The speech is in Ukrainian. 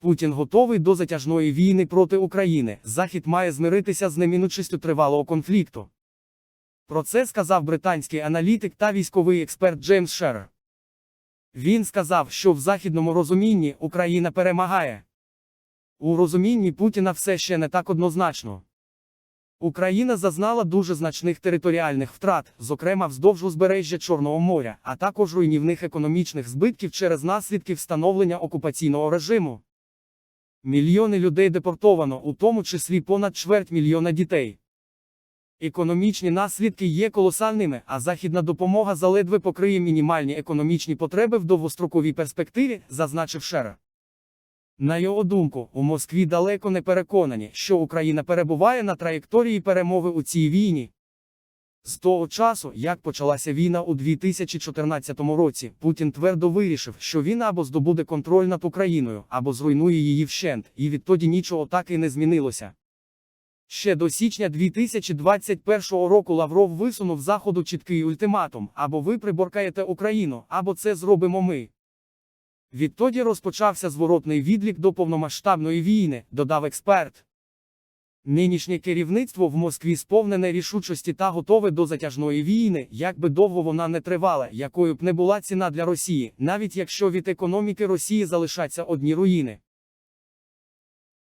Путін готовий до затяжної війни проти України. Захід має змиритися з неминучістю тривалого конфлікту. Про це сказав британський аналітик та військовий експерт Джеймс Шерер. Він сказав, що в західному розумінні Україна перемагає. У розумінні Путіна все ще не так однозначно. Україна зазнала дуже значних територіальних втрат, зокрема вздовж узбережжя Чорного моря, а також руйнівних економічних збитків через наслідки встановлення окупаційного режиму. Мільйони людей депортовано, у тому числі понад чверть мільйона дітей. Економічні наслідки є колосальними, а західна допомога заледве покриє мінімальні економічні потреби в довгостроковій перспективі, зазначив Шера. На його думку, у Москві далеко не переконані, що Україна перебуває на траєкторії перемоги у цій війні. З того часу, як почалася війна у 2014 році, Путін твердо вирішив, що він або здобуде контроль над Україною, або зруйнує її вщент, і відтоді нічого так і не змінилося. Ще до січня 2021 року Лавров висунув Заходу чіткий ультиматум: або ви приборкаєте Україну, або це зробимо ми. Відтоді розпочався зворотний відлік до повномасштабної війни, додав експерт. Нинішнє керівництво в Москві сповнене рішучості та готове до затяжної війни, як би довго вона не тривала, якою б не була ціна для Росії, навіть якщо від економіки Росії залишаться одні руїни.